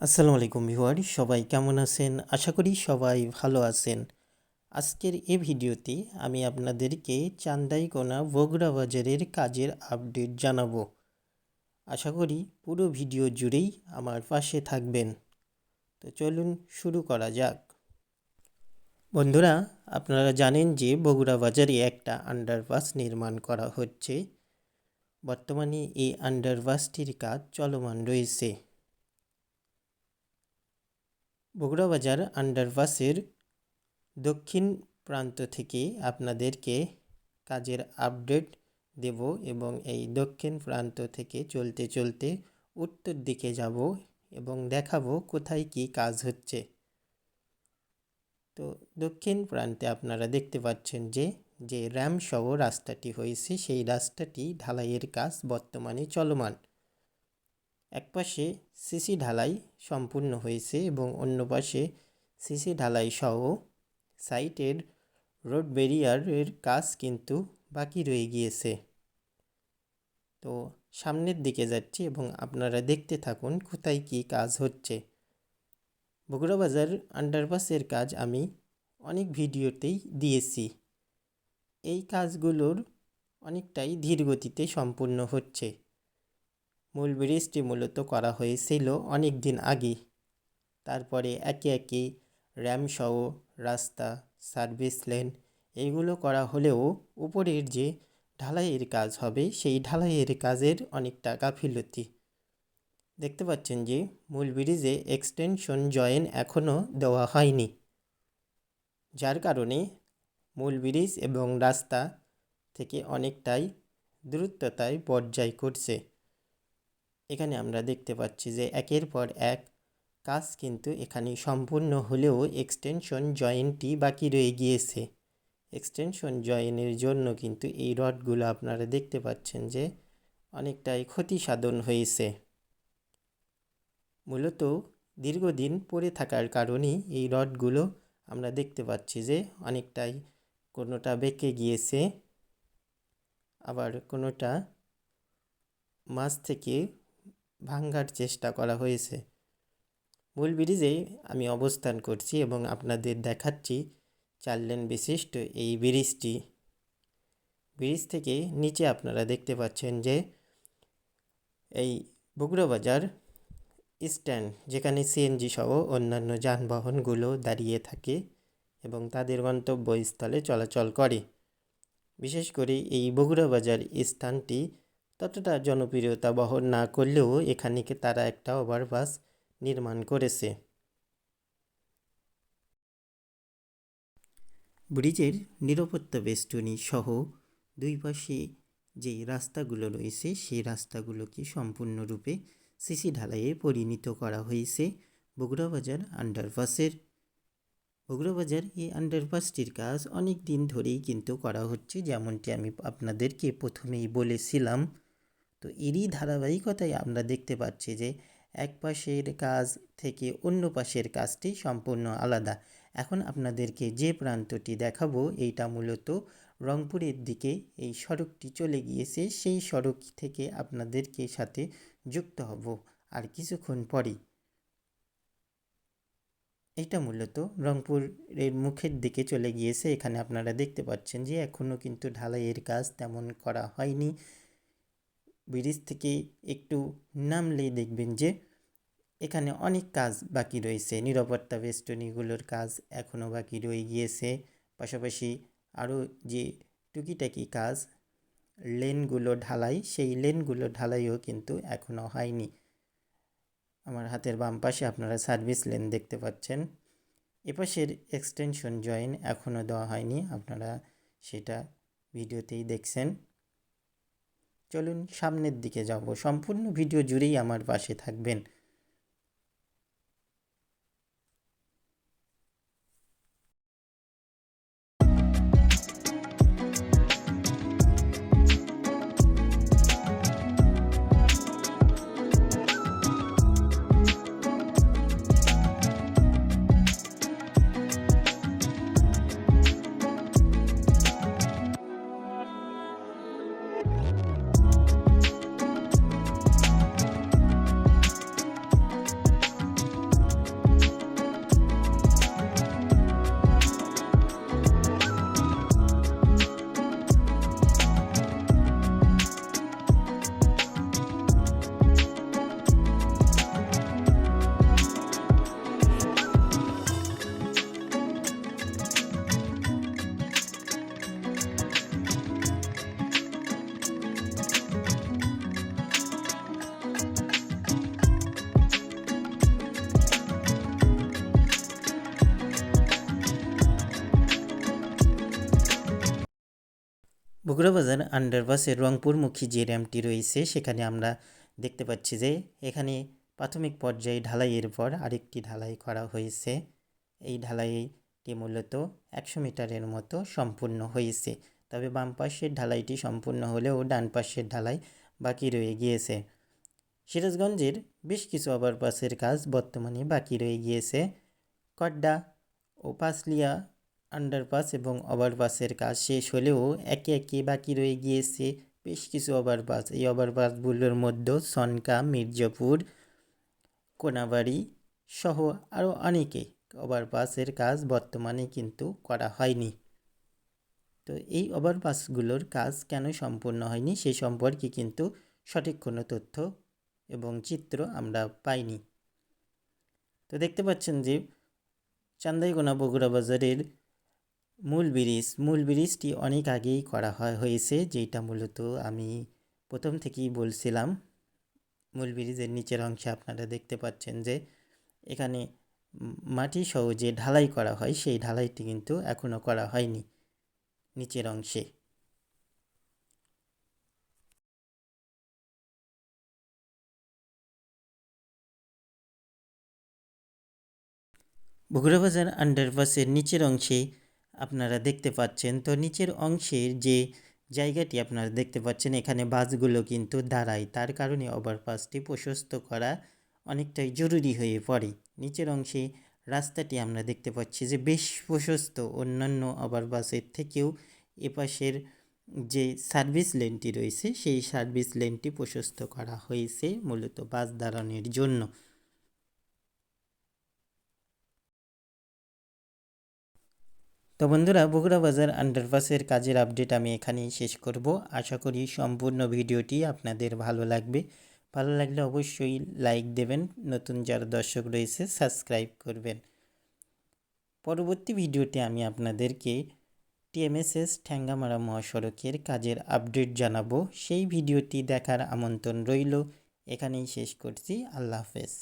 আসসালামু আলাইকুম ভিউয়ার সবাই কেমন আছেন? আশা করি সবাই ভালো আছেন। আজকের এ ভিডিওতে আমি আপনাদেরকে চান্দাইকোনা বগুড়া বাজারের কাজের আপডেট জানাব। আশা করি পুরো ভিডিও জুড়েই আমার পাশে থাকবেন। তো চলুন শুরু করা যাক। বন্ধুরা, আপনারা জানেন যে বগুড়া বাজারে একটা আন্ডারপাস নির্মাণ করা হচ্ছে। বর্তমানে এই আন্ডারপাসটির কাজ চলমান রয়েছে। বগুড়া বাজার আন্ডারপাসের দক্ষিণ প্রান্ত থেকে আপনাদেরকে কাজের আপডেট দেব এবং এই দক্ষিণ প্রান্ত থেকে চলতে চলতে উত্তর দিকে যাব এবং দেখাবো কোথায় কি কাজ হচ্ছে। তো দক্ষিণ প্রান্তে আপনারা দেখতে পাচ্ছেন যে যে র্যাম সহ রাস্তাটি হয়েছে, সেই রাস্তাটি ঢালাইয়ের কাজ বর্তমানে চলমান। একপাশে সিসি ঢালাই সম্পূর্ণ হয়েছে এবং অন্য পাশে সিসি ঢালাই সহ সাইটের রোড ব্যারিয়ারের কাজ কিন্তু বাকি রয়ে গিয়েছে। তো সামনের দিকে যাচ্ছি এবং আপনারা দেখতে থাকুন কোথায় কি কাজ হচ্ছে। বগুড়া বাজার আন্ডারপাসের কাজ আমি অনেক ভিডিওতেই দিয়েছি। এই কাজগুলোর অনেকটাই ধীর গতিতে সম্পূর্ণ হচ্ছে। মূল ব্রিজটি মূলত করা হয়েছিল অনেক দিন আগে তারপরে একে একে র্যামসহ রাস্তা, সার্ভিস লেন এইগুলো করা হলেও উপরের যে ঢালাইয়ের কাজ হবে, সেই ঢালাইয়ের কাজের অনেকটা গাফিলতি। দেখতে পাচ্ছেন যে মূল ব্রিজে এক্সটেনশন জয়েন এখনও দেওয়া হয়নি। যার কারণে মূল ব্রিজ এবং রাস্তা থেকে অনেকটাই দ্রুততায় পর্যায় করছে। এখানে আমরা দেখতে পাচ্ছি যে একের পর এক কাজ কিন্তু এখানে সম্পূর্ণ হলেও এক্সটেনশন জয়েন্টটি বাকি রয়ে গিয়েছে। এক্সটেনশন জয়েনের জন্য কিন্তু এই রডগুলো আপনারা দেখতে পাচ্ছেন যে অনেকটাই ক্ষতি সাধন হয়েছে। মূলত দীর্ঘদিন পড়ে থাকার কারণেই এই রডগুলো আমরা দেখতে পাচ্ছি যে অনেকটাই কোনোটা বেঁকে গিয়েছে, আবার কোনোটা মাছ থেকে ভাঙ্গার চেষ্টা করা হয়েছে। মূল ব্রিজে আমি অবস্থান করছি এবং আপনাদের দেখাচ্ছি চার লেন বিশিষ্ট এই ব্রিজটি। ব্রিজ থেকে নিচে আপনারা দেখতে পাচ্ছেন যে এই বগুড়া বাজার স্ট্যান্ড, যেখানে সিএনজি সহ অন্যান্য যানবাহনগুলো দাঁড়িয়ে থাকে এবং তাদের গন্তব্যস্থলে চলাচল করে। বিশেষ করে এই বগুড়া বাজার স্থানটি ততটা জনপ্রিয়তা বহন না করলেও এখানে তারা একটা ওভারপাস নির্মাণ করেছে। ব্রিজের নিরাপত্তা বেষ্টনী সহ দুই পাশে যে রাস্তাগুলো রয়েছে, সেই রাস্তাগুলোকে সম্পূর্ণরূপে সিসি ঢালাইয়ে পরিণত করা হয়েছে বগুড়া বাজার আন্ডারপাসের। বগুড়া বাজার এই আন্ডারপাসটির কাজ অনেক দিন ধরেই কিন্তু করা হচ্ছে, যেমনটি আমি আপনাদেরকে প্রথমেই বলেছিলাম। তো এরই ধারাবাহিকতায় আমরা দেখতে পাচ্ছি যে এক পাশের কাজ থেকে অন্য পাশের কাজটি সম্পূর্ণ আলাদা। এখন আপনাদেরকে যে প্রান্তটি দেখাবো, এইটা মূলত রংপুরের দিকে এই সড়কটি চলে গিয়েছে। সেই সড়ক থেকে আপনাদেরকে সাথে যুক্ত হব আর কিছুক্ষণ পরেই। এটা মূলত রংপুরের মুখের দিকে চলে গিয়েছে। এখানে আপনারা দেখতে পাচ্ছেন যে এখনও কিন্তু ঢালাইয়ের কাজ তেমন করা হয়নি। ব্রিজ থেকে একটু নামলেই দেখবেন যে এখানে অনেক কাজ বাকি রয়েছে। নিরাপত্তা বেষ্টনীগুলোর কাজ এখনও বাকি রয়ে গিয়েছে। পাশাপাশি আরও যে টুকিটাকি কাজ, লেনগুলো ঢালাই, সেই লেনগুলো ঢালাইও কিন্তু এখনও হয়নি। আমার হাতের বাম পাশে আপনারা সার্ভিস লেন দেখতে পাচ্ছেন। এপাশের এক্সটেনশন জয়েন এখনও দেওয়া হয়নি, আপনারা সেটা ভিডিওতেই দেখছেন। চলুন সামনের দিকে যাব। সম্পূর্ণ ভিডিও জুড়েই আমার পাশে থাকবেন। বগুড়া বাজার আন্ডারপাসের রংপুরমুখী যে র্যাম্পটি রয়েছে, সেখানে আমরা দেখতে পাচ্ছি যে এখানে প্রাথমিক পর্যায়ে ঢালাইয়ের পর আরেকটি ঢালাই করা হয়েছে। এই ঢালাইটি মূলত একশো মিটারের মতো সম্পূর্ণ হয়েছে। তবে বাম পাশের ঢালাইটি সম্পূর্ণ হলেও ডান পাশের ঢালাই বাকি রয়ে গিয়েছে। সিরাজগঞ্জের বেশ কিছু ওভারপাসের কাজ বর্তমানে বাকি রয়ে গিয়েছে। কড্ডা ও পাসলিয়া আন্ডারপাস এবং ওভারপাসের কাজ শেষ হলেও একে একে বাকি রয়ে গিয়েছে বেশ কিছু ওভারপাস এই ওভারপাসগুলোর মধ্যে সনকা, মির্জাপুর, কোনাবাড়ি সহ আরও অনেকে ওভারপাসের কাজ বর্তমানে কিন্তু করা হয়নি। তো এই ওভারপাসগুলোর কাজ কেন সম্পূর্ণ হয়নি সে সম্পর্কে কিন্তু সঠিক কোনো তথ্য এবং চিত্র আমরা পাইনি। তো দেখতে পাচ্ছেন যে চান্দাইগোনা বগুড়া বাজারের মূল ব্রিজ মূল ব্রিজটি অনেক আগেই করা হয়, হয়েছে যেটা মূলত আমি প্রথম থেকেই বলছিলাম। মূল ব্রিজের নিচের অংশে আপনারা দেখতে পাচ্ছেন যে এখানে মাটি সহ যে ঢালাই করা হয়, সেই ঢালাইটি কিন্তু এখনও করা হয়নি নিচের অংশে। বগুড়া বাজার আন্ডারপাসের নিচের অংশে আপনারা দেখতে পাচ্ছেন। তো নিচের অংশের যে জায়গাটি আপনারা দেখতে পাচ্ছেন, এখানে বাসগুলো কিন্তু দাঁড়ায়। তার কারণে ওভারপাসটি প্রশস্ত করা অনেকটাই জরুরি হয়ে পড়ে। নিচের অংশে রাস্তাটি আমরা দেখতে পাচ্ছি যে বেশ প্রশস্ত। অন্যান্য ওভারপাসের থেকেও এপাশের যে সার্ভিস লেনটি রয়েছে, সেই সার্ভিস লেনটি প্রশস্ত করা হয়েছে মূলত বাস দাঁড়ানোর জন্য। তো বন্ধুরা, বগুড়া বাজার আন্ডারপাসের কাজের আপডেট আমি এখানেই শেষ করব। আশা করি সম্পূর্ণ ভিডিওটি আপনাদের ভালো লাগবে। ভালো লাগলে অবশ্যই লাইক দেবেন, নতুন যারা দর্শক রয়েছে সাবস্ক্রাইব করবেন। পরবর্তী ভিডিওতে আমি আপনাদেরকে টিএমএসএস ঠ্যাঙ্গামারা মহাসড়কের কাজের আপডেট জানাব। সেই ভিডিওটি দেখার আমন্ত্রণ রইল। এখানেই শেষ করছি। আল্লাহ হাফেজ।